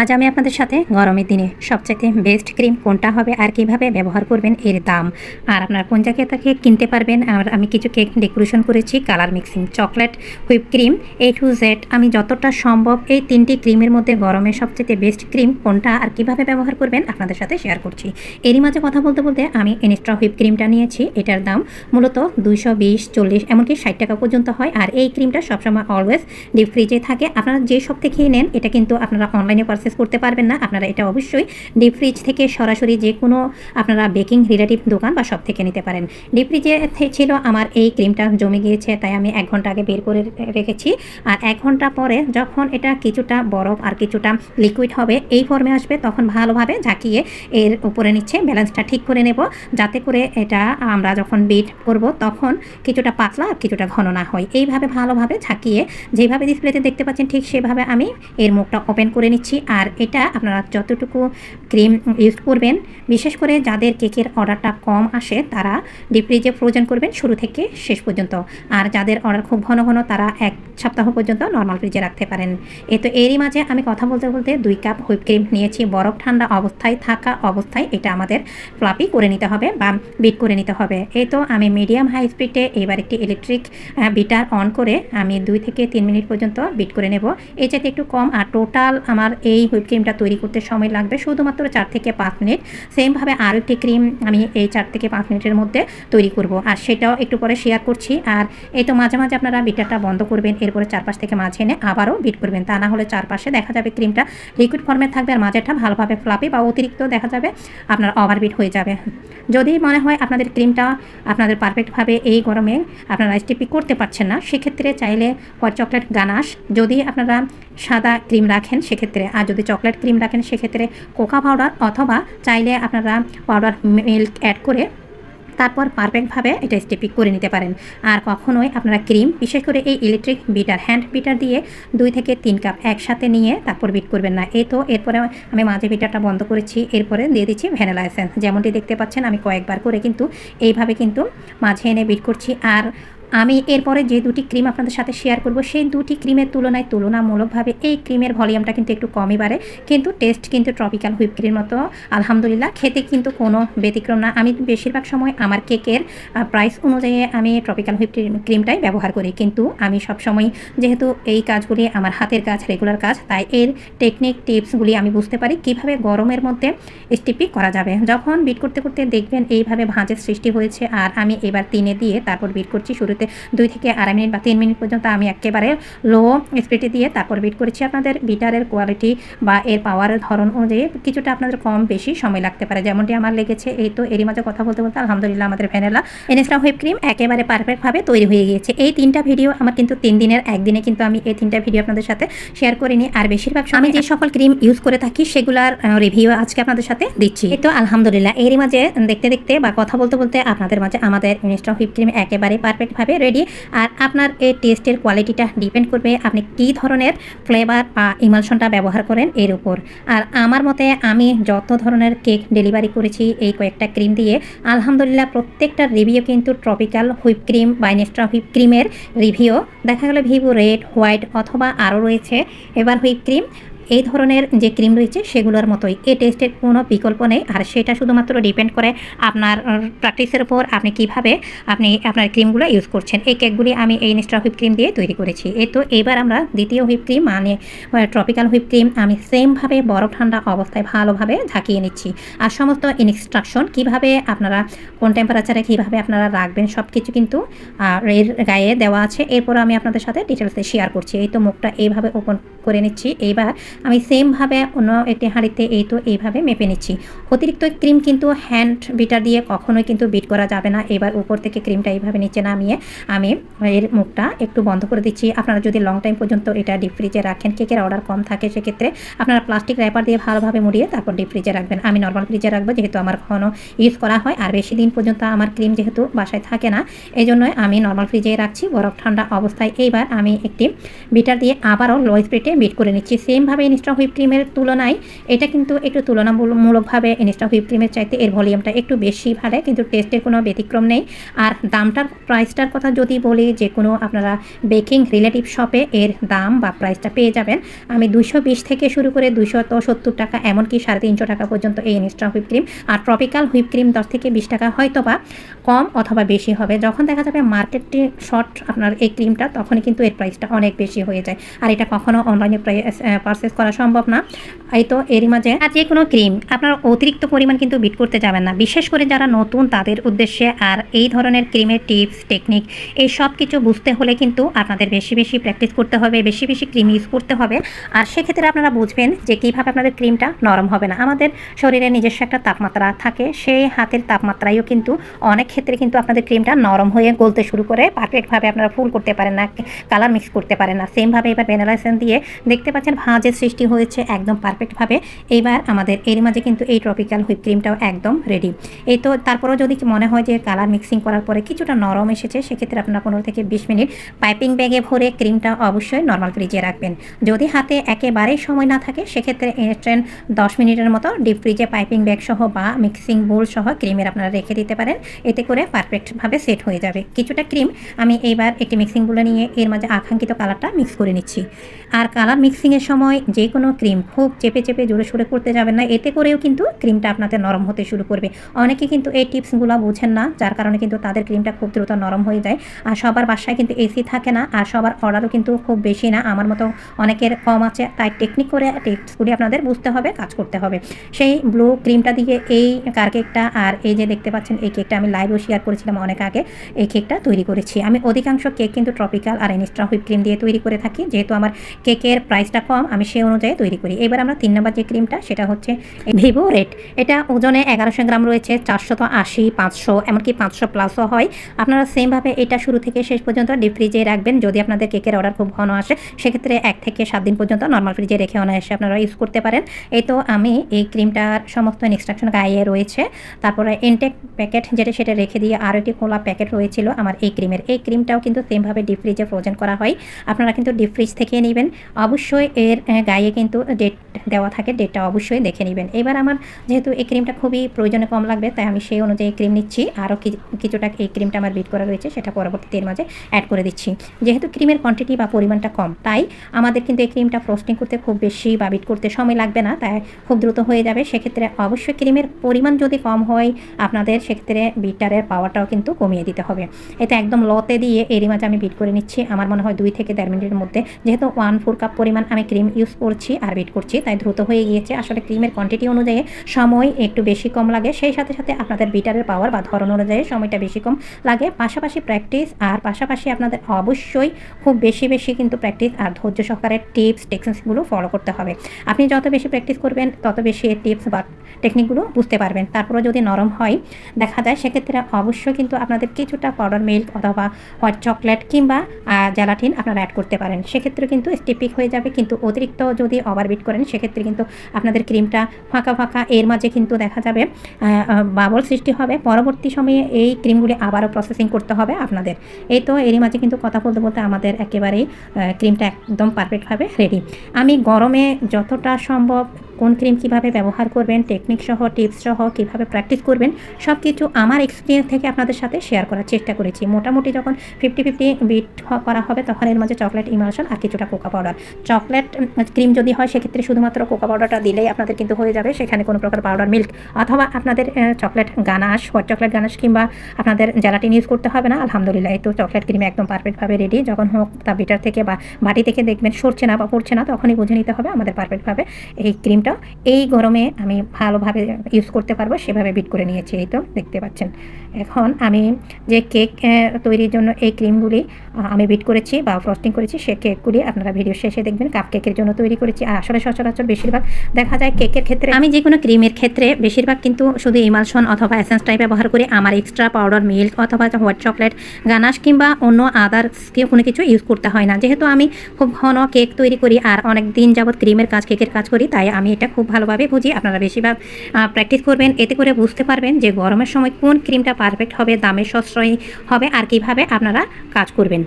আজ আমি আপনাদের সাথে গরমের দিনে সবচেয়ে বেস্ট ক্রিম কোনটা হবে আর কীভাবে ব্যবহার করবেন এর দাম। আর আপনারা কোন জায়গা থেকে কিনতে পারবেন, আর আমি কিছু কেক ডেকোরেশন করেছি colour mixing chocolate whip cream A to Z আমি যতটা সম্ভব এই তিনটি ক্রিমের মধ্যে গরমের সবচেয়ে বেস্ট ক্রিম কোনটা আর কীভাবে ব্যবহার করবেন আপনাদের সাথে শেয়ার করছি। এরই মাঝে কথা বলতে বলতে আমি ইনস্ট্রা হুইপ ক্রিমটা নিয়েছি, এটার দাম মূলত দুইশো বিশ, চল্লিশ, এমনকি ষাট টাকা পর্যন্ত হয়। আর এই ক্রিমটা সবসময় অলওয়েজ ডিপ ফ্রিজে থাকে। আপনারা যে সব থেকেই নেন, এটা কিন্তু আপনারা অনলাইনে পারচেস করতে পারবেন না, আপনারা এটা অবশ্যই ডিপ ফ্রিজ থেকে সরাসরি যে কোনো আপনারা বেকিং রিলেটিভ দোকান বা সব থেকে নিতে পারেন। ডিপ ফ্রিজে ছিল আমার এই ক্রিমটা জমে গিয়েছে, তাই আমি এক ঘণ্টা আগে বের করে রেখেছি। আর এক ঘণ্টা পরে যখন এটা কিছুটা বরফ আর কিছুটা লিকুইড হবে, এই ফর্মে আসবে, তখন ভালোভাবে ঝাঁকিয়ে এর উপরে নিচ্ছে ব্যালেন্সটা ঠিক করে নেব, যাতে করে এটা আমরা যখন বিট করব, তখন কিছুটা পাতলা আর কিছুটা ঘন না হয়। এইভাবে ভালোভাবে ঝাঁকিয়ে যেভাবে ডিসপ্লেতে দেখতে পাচ্ছেন, ঠিক সেভাবে আমি এর মুখটা ওপেন করে নিচ্ছি। আর এটা আপনারা যতটুকু ক্রিম ইউজ করবেন, বিশেষ করে যাদের কেকের অর্ডারটা কম আসে তারা ডিপ ফ্রিজে ফ্রোজেন করবেন শুরু থেকে শেষ পর্যন্ত। আর যাদের অর্ডার খুব ঘন ঘন তারা এক সপ্তাহ পর্যন্ত নর্মাল ফ্রিজে রাখতে পারেন। এ তো এরই মাঝে আমি কথা বলতে বলতে দুই কাপ হুইপ ক্রিম নিয়েছি। বরফ ঠান্ডা অবস্থায় থাকা অবস্থায় এটা আমাদের ফ্লাপি করে নিতে হবে বা বিট করে নিতে হবে। এই তো আমি মিডিয়াম হাই স্পিডে এবার একটি ইলেকট্রিক বিটার অন করে আমি দুই থেকে তিন মিনিট পর্যন্ত বিট করে নেব। এই চাইতে একটু কম আর টোটাল আমার এই হুইপ ক্রিমটা তৈরি করতে সময় লাগবে। শুধুমাত্র চার থেকে পাঁচ মিনিট। সেমভাবে আরও একটি ক্রিম আমি এই চার থেকে পাঁচ মিনিটের মধ্যে তৈরি করব। আর সেটাও একটু পরে শেয়ার করছি। আর এই তো মাঝে মাঝে আপনারা বিটারটা বন্ধ করবেন, এরপরে চারপাশ থেকে মাঝে এনে আবারও বিট করবেন। তা না হলে চারপাশে দেখা যাবে ক্রিমটা লিকুইড ফর্মে থাকবে আর মাঝেটা ভালোভাবে ফ্লাপি বা অতিরিক্ত দেখা যাবে আপনার ওভারবিট হয়ে যাবে। যদি মনে হয় আপনাদের ক্রিমটা আপনাদের পারফেক্টভাবে এই গরমে আপনারা স্টিপি করতে পারছেন না, সেক্ষেত্রে চাইলে হট চকলেট গানাশ যদি আপনারা সাদা ক্রিম রাখেন, সেক্ষেত্রে, আর যদি চকলেট ক্রিম রাখেন, সেক্ষেত্রে কোকা পাউডার অথবা চাইলে আপনারা পাউডার মিল্ক অ্যাড করে তারপর পারফেক্টভাবে এটা স্টেপিক করে নিতে পারেন। আর কখনোই আপনারা ক্রিম, বিশেষ করে এই ইলেকট্রিক বিটার, হ্যান্ড বিটার দিয়ে দুই থেকে তিন কাপ একসাথে নিয়ে তারপর বিট করবেন না। এই তো, এরপরে আমি মাঝে বিটারটা বন্ধ করেছি, এরপরে দিয়ে দিচ্ছি ভ্যানিলা এসেন্স। যেমনটি দেখতে পাচ্ছেন, আমি কয়েকবার করে কিন্তু এইভাবে কিন্তু মাঝে এনে বিট করছি। আর আমি এরপরে যে দুটি ক্রিম আপনাদের সাথে শেয়ার করব, সেই দুটি ক্রিমের তুলনায় তুলনামূলকভাবে এই ক্রিমের ভলিউমটা কিন্তু একটু কমই বাড়ে। কিন্তু টেস্ট কিন্তু ট্রপিক্যাল হুইপ ক্রিমের মতো, আলহামদুলিল্লাহ। খেতে কিন্তু কোনো ব্যতিক্রম না। আমি বেশিরভাগ সময় আমার কেকের প্রাইস অনুযায়ী আমি ট্রপিক্যাল হুইপ ক্রিমটাই ব্যবহার করি। কিন্তু আমি সবসময় যেহেতু এই কাজগুলি আমার হাতের কাজ রেগুলার কাজ, তাই এর টেকনিক টিপসগুলি আমি বুঝতে পারি কীভাবে গরমের মধ্যে স্টিপি করা যাবে। যখন বিট করতে করতে দেখবেন এইভাবে ভাঁজের সৃষ্টি হয়েছে। আর আমি এবার তিনে দিয়ে তারপর বিট করছি শুরুতে দুই থেকে আড়াই মিনিট বা তিন মিনিট পর্যন্ত আমি একেবারে লো স্পিডে দিয়ে তারপর বিট করেছি। আপনাদের বিটারের কোয়ালিটি বা এর পাওয়ারের ধরন অনুযায়ী কিছুটা আপনাদের কম বেশি সময় লাগতে পারে। যেমনটি আমার লেগেছে, এই তো এরই মাঝে কথা বলতে বলতে আলহামদুলিল্লাহ আমাদের ভ্যানেলা এনএসটা হুইপ ক্রিম একেবারে পারফেক্টভাবে তৈরি হয়ে গিয়েছে। এই তিনটা ভিডিও আমার কিন্তু তিন দিনের, একদিনে কিন্তু আমি এই তিনটা ভিডিও আপনাদের সাথে শেয়ার করিনি। আর বেশিরভাগ আমি যে সকল ক্রিম ইউজ করে থাকি, সেগুলার রিভিউ আজকে আপনাদের সাথে দিচ্ছি। এই তো আলহামদুলিল্লাহ, এরই মাঝে দেখতে দেখতে বা কথা বলতে বলতে আপনাদের মাঝে আমাদের ইনস্টা হুইপ ক্রিম একেবারে পারফেক্টভাবে রেডি আর আপনার এই টেস্টের কোয়ালিটিটা ডিপেন্ড করবে আপনি কী ধরনের ফ্লেভার বা ইমালশনটা ব্যবহার করেন এর উপর। আর আমার মতে আমি যত ধরনের কেক ডেলিভারি করেছি, এই কয়েকটা ক্রিম দিয়ে, আলহামদুলিল্লাহ প্রত্যেকটা রিভিউ কিন্তু ট্রপিক্যাল হুইপ ক্রিম বা নেস্ট্রা হুইপ ক্রিমের রিভিউ দেখা গেল ভিভো রেড হোয়াইট অথবা আরও রয়েছে। এবার হুইপ ক্রিম এই ধরনের যে ক্রিম রয়েছে সেগুলোর মতোই। এ টেস্টের কোনো বিকল্প নেই। আর সেটা শুধুমাত্র ডিপেন্ড করে আপনার প্র্যাকটিসের উপর আপনি কীভাবে আপনি আপনার ক্রিমগুলো ইউজ করছেন। এই কেকগুলি আমি এই নেস্ট্রা হুইপ ক্রিম দিয়ে তৈরি করেছি। এই তো এবার আমরা দ্বিতীয় হুইপ ক্রিম মানে ট্রপিক্যাল হুইপ ক্রিম আমি সেমভাবে বরফ ঠান্ডা অবস্থায় ভালোভাবে ঝাঁকিয়ে নিচ্ছি। আর সমস্ত ইনস্ট্রাকশন কীভাবে আপনারা, কোন টেম্পারেচারে কীভাবে আপনারা রাখবেন সব কিছু কিন্তু এর গায়ে দেওয়া আছে। এরপর আমি আপনাদের সাথে ডিটেলসে শেয়ার করছি। এই তো মুখটা এইভাবে ওপেন করে নিচ্ছি। এইবার আমি সেমভাবে অন্য একটি হাঁড়িতে এই তো এইভাবে মেপে নিচ্ছি। অতিরিক্ত ক্রিম কিন্তু হ্যান্ড বিটার দিয়ে কখনোই কিন্তু বিট করা যাবে না। এবার উপর থেকে ক্রিমটা এইভাবে নিচে নামিয়ে আমি এর মুখটা একটু বন্ধ করে দিচ্ছি। আপনারা যদি লং টাইম পর্যন্ত এটা ডিপ ফ্রিজে রাখেন, কেকের অর্ডার কম থাকে, সেক্ষেত্রে আপনারা প্লাস্টিক র্যাপার দিয়ে ভালোভাবে মুড়িয়ে তারপর ডিপ ফ্রিজে রাখবেন। আমি নর্মাল ফ্রিজে রাখব যেহেতু আমার ঘন ইউজ করা হয়, আর বেশি দিন পর্যন্ত আমার ক্রিম যেহেতু বাসায় থাকে না এই জন্যই আমি নর্মাল ফ্রিজে রাখছি। বরফ ঠান্ডা অবস্থায়। এইবার আমি একটি বিটার দিয়ে আবারও লো স্পিডে বিট করে নিচ্ছি। সেমভাবে ইনস্টা হুইপ ক্রিমের তুলনায় এটা কিন্তু একটু তুলনামূলকভাবে ইনস্টা হুইপ ক্রিমের চাইতে এর ভলিউমটা একটু বেশি ভালো, কিন্তু টেস্টের কোনো ব্যতিক্রম নেই। আর দামটার প্রাইসটার কথা যদি বলি, যে কোনো আপনারা বেকিং রিলেটিভ শপে এর দাম বা প্রাইসটা পেয়ে যাবেন। আমি দুশো বিশ থেকে শুরু করে দুশো তো সত্তর টাকা, এমনকি সাড়ে তিনশো টাকা পর্যন্ত এই ইনস্টা হুইপ ক্রিম আর ট্রপিক্যাল হুইপ ক্রিম দশ থেকে বিশ টাকা হয়তো বা কম অথবা বেশি হবে। যখন দেখা যাবে মার্কেটে শর্ট আপনার এই ক্রিমটা, তখনই কিন্তু এর প্রাইসটা অনেক বেশি হয়ে যায়। আর এটা কখনো অনলাইনে পারচেস করা সম্ভব না। এই তো এরই মাঝে আর যে কোনো ক্রিম, আপনার অতিরিক্ত পরিমাণ কিন্তু বিট করতে যাবেন না। বিশেষ করে যারা নতুন, তাদের উদ্দেশ্যে আর এই ধরনের ক্রিমের টিপস টেকনিক এই সব কিছু বুঝতে হলে কিন্তু আপনাদের বেশি বেশি প্র্যাকটিস করতে হবে, বেশি বেশি ক্রিম ইউজ করতে হবে। আর সেক্ষেত্রে আপনারা বুঝবেন যে কীভাবে আপনাদের ক্রিমটা নরম হবে না। আমাদের শরীরে নিজস্ব একটা তাপমাত্রা থাকে, সেই হাতের তাপমাত্রায়ও কিন্তু অনেক ক্ষেত্রে কিন্তু আপনাদের ক্রিমটা নরম হয়ে গলতে শুরু করে পারফেক্টভাবে আপনারা ফুল করতে পারেন না কালার মিক্স করতে পারেন না। সেমভাবে এবার ভ্যানিলা দিয়ে দেখতে পাচ্ছেন ভাঁজের সৃষ্টি হয়েছে একদম পারফেক্টভাবে এইবার আমাদের এর মাঝে কিন্তু এই ট্রপিক্যাল হুইপ ক্রিমটাও একদম রেডি এই তো তারপরেও যদি মনে হয় যে কালার মিক্সিং করার পরে কিছুটা নরম এসেছে, সেক্ষেত্রে আপনারা পনেরো থেকে বিশ মিনিট পাইপিং ব্যাগে ভরে ক্রিমটা অবশ্যই নর্মাল ফ্রিজে রাখবেন। যদি হাতে একেবারেই সময় না থাকে, সেক্ষেত্রে ইনস্ট্যান্ট দশ মিনিটের মতো ডিপ ফ্রিজে পাইপিং ব্যাগ সহ বা মিক্সিং বোল সহ ক্রিমের আপনারা রেখে দিতে পারেন। এতে করে পারফেক্টভাবে সেট হয়ে যাবে। কিছুটা ক্রিম আমি এইবার একটি মিক্সিং বোলে নিয়ে এর মাঝে আকাঙ্ক্ষিত কালারটা মিক্স করে নিচ্ছি। আর কালার মিক্সিংয়ের সময় যে কোনো ক্রিম খুব চেপে চেপে জোরে সোরে করতে যাবেন না, এতে করেও কিন্তু ক্রিমটা আপনাদের নরম হতে শুরু করবে। অনেকে কিন্তু এই টিপসগুলো বোঝেন না, যার কারণে কিন্তু তাদের ক্রিমটা খুব দ্রুত নরম হয়ে যায়। আর সবার বাসায় কিন্তু এসি থাকে না, আর সবার অর্ডারও কিন্তু খুব বেশি না। আমার মতো অনেকের কম আছে, তাই টেকনিক করে টিপসগুলি আপনাদের বুঝতে হবে, কাজ করতে হবে। সেই ব্লু ক্রিমটা দিয়ে এই কার কেকটা আর এই যে দেখতে পাচ্ছেন, এই কেকটা আমি লাইভও শেয়ার করেছিলাম অনেক আগে, এই কেকটা তৈরি করেছি। আমি অধিকাংশ কেক কিন্তু ট্রপিক্যাল আর ইনস্টা হুইপ ক্রিম দিয়ে তৈরি করে থাকি, যেহেতু আমার কেকের প্রাইসটা কম, আমি সেই অনুযায়ী তৈরি করি। এবার আমরা তিন নম্বর যে ক্রিমটা সেটা হচ্ছে ভিভো রেড এটা ওজনে এগারোশো গ্রাম রয়েছে চারশো তো আশি, পাঁচশো, এমনকি পাঁচশো প্লাসও হয়। আপনারা সেমভাবে এটা শুরু থেকে শেষ পর্যন্ত ডিপ ফ্রিজে রাখবেন। যদি আপনাদের কেকের অর্ডার খুব ঘন আসে, সেক্ষেত্রে এক থেকে সাত দিন পর্যন্ত নর্মাল ফ্রিজে রেখে অনায়াসে আপনারা ইউজ করতে পারেন। এই তো আমি এই ক্রিমটার সমস্ত ইনস্ট্রাকশন গায়ে রয়েছে। তারপরে ইনটেক প্যাকেট যেটা, সেটা রেখে দিয়ে আরও একটি খোলা প্যাকেট রয়েছিল আমার এই ক্রিমের। এই ক্রিমটাও কিন্তু সেমভাবে ডিপ ফ্রিজে ফ্রোজেন করা হয়। আপনারা কিন্তু ডিপ ফ্রিজ থেকে নেবেন। অবশ্যই এর গায়ে কিন্তু ডেট দেওয়া থাকে ডেটটা অবশ্যই দেখে নেবেন। এবার আমার যেহেতু এই ক্রিমটা খুবই প্রয়োজনে কম লাগবে, তাই আমি সেই অনুযায়ী ক্রিম নিচ্ছি। আরও কিছুটা এই ক্রিমটা আমার বিট করা রয়েছে, সেটা পরবর্তীতে এর মাঝে অ্যাড করে দিচ্ছি। যেহেতু ক্রিমের কোয়ান্টিটি বা পরিমাণটা কম, তাই আমাদের কিন্তু এই ক্রিমটা ফ্রোস্টিং করতে খুব বেশি বা বিট করতে সময় লাগবে না, তাই খুব দ্রুত হয়ে যাবে। সেক্ষেত্রে অবশ্যই ক্রিমের পরিমাণ যদি কম হয় আপনাদের, সেক্ষেত্রে বিটারের পাওয়ারটাও কিন্তু কমিয়ে দিতে হবে। এটা একদম লতে দিয়ে এরই মাঝে আমি বিট করে নিচ্ছি। আমার মনে হয় দুই থেকে দেড় মিনিটের মধ্যে। যেহেতু ওয়ান ফোর কাপ পরিমাণ আমি ক্রিম ইউজ করছি আর বিট করছি, তাই দ্রুত হয়ে গিয়েছে। আসলে ক্রিমের কোয়ান্টিটি অনুযায়ী সময় একটু বেশি কম লাগে। সেই সাথে সাথে আপনাদের বিটারের পাওয়ার বা ধরন অনুযায়ী সময়টা বেশি কম লাগে। পাশাপাশি প্র্যাকটিস আর পাশাপাশি আপনাদের অবশ্যই খুব বেশি বেশি কিন্তু প্র্যাকটিস আর ধৈর্য সহকারে টিপস টেকনিক্সগুলো ফলো করতে হবে। আপনি যত বেশি প্র্যাকটিস করবেন, তত বেশি টিপস বা টেকনিকগুলো বুঝতে পারবেন। তারপরে যদি নরম হয়, দেখা যায় সেক্ষেত্রে অবশ্যই কিন্তু আপনাদের কিছুটা পাউডার মিল্ক অথবা হোয়াইট চকলেট কিংবা জ্যালাটিন আপনারা অ্যাড করতে পারেন। সেক্ষেত্রে কিন্তু স্টিপিক হয়ে যাবে, কিন্তু অতিরিক্ত যদি ওভারবিট করেন, সেক্ষেত্রে কিন্তু আপনাদের ক্রিমটা ফাঁকা ফাঁকা এর মাঝে কিন্তু দেখা যাবে বাবল সৃষ্টি হবে। পরবর্তী সময়ে এই ক্রিমগুলি আবারও প্রসেসিং করতে হবে আপনাদের। এই তো এরই মাঝে কিন্তু কথা বলতে বলতে আমাদের একেবারেই ক্রিমটা একদম পারফেক্টভাবে রেডি আমি গরমে যতটা সম্ভব কোন ক্রিম কীভাবে ব্যবহার করবেন টেকনিক সহ টিপস সহ কীভাবে প্র্যাকটিস করবেন সব কিছু আমার এক্সপিরিয়েন্স থেকে আপনাদের সাথে শেয়ার করার চেষ্টা করেছি। মোটামুটি যখন ফিফটি ফিফটি বিট করা হবে, তখন এর মাঝে চকলেট ইমালশন আর কিছুটা কোকা পাউডার চকলেট ক্রিম যদি হয়, সেক্ষেত্রে শুধুমাত্র কোকা পাউডারটা দিলেই আপনাদের কিন্তু হয়ে যাবে। সেখানে কোনো প্রকার পাউডার মিল্ক অথবা আপনাদের chocolate ganache white chocolate ganache কিংবা আপনাদের জ্যালাটিন ইউজ করতে হবে না, আলহামদুলিল্লাহ, এই তো চকলেট ক্রিম একদম পারফেক্টভাবে রেডি যখন হোক, তা বিটার থেকে বা বাটি থেকে দেখবেন সরছে না বা পড়ছে না, তখনই বুঝে নিতে হবে আমাদের পারফেক্টভাবে এই ক্রিম ক্রিমটা এই গরমে আমি ভালোভাবে ইউজ করতে পারব, সেভাবে বিট করে নিয়েছি, এই তো দেখতে পাচ্ছেন। এখন আমি যে কেক তৈরির জন্য এই ক্রিমগুলি আমি বিট করেছি বা ফ্রস্টিং করেছি, সে কেকগুলি আপনারা ভিডিও শেষে দেখবেন কাপ কেকের জন্য তৈরি করেছি। আর আসলে সচরাচর বেশিরভাগ দেখা যায় কেকের ক্ষেত্রে আমি যে কোনো ক্রিমের ক্ষেত্রে বেশিরভাগ কিন্তু শুধু ইমালশন অথবা এসেন্সটাই ব্যবহার করি। আমার এক্সট্রা পাউডার মিল্ক অথবা হোয়াইট চকলেট গানাশ কিংবা অন্য আদার্সকে কোনো কিছু ইউজ করতে হয় না। যেহেতু আমি খুব ঘন কেক তৈরি করি আর অনেক দিন যাবৎ ক্রিমের কাজ কেকের কাজ করি, তাই আমি এটা খুব ভালোভাবে বুঝি আপনারা বেশিরভাগ প্র্যাকটিস করবেন। এতে করে বুঝতে পারবেন যে গরমের সময় কোন ক্রিমটা পারফেক্ট হবে, দামের সাশ্রয়ী হবে, আর কীভাবে আপনারা কাজ করবেন।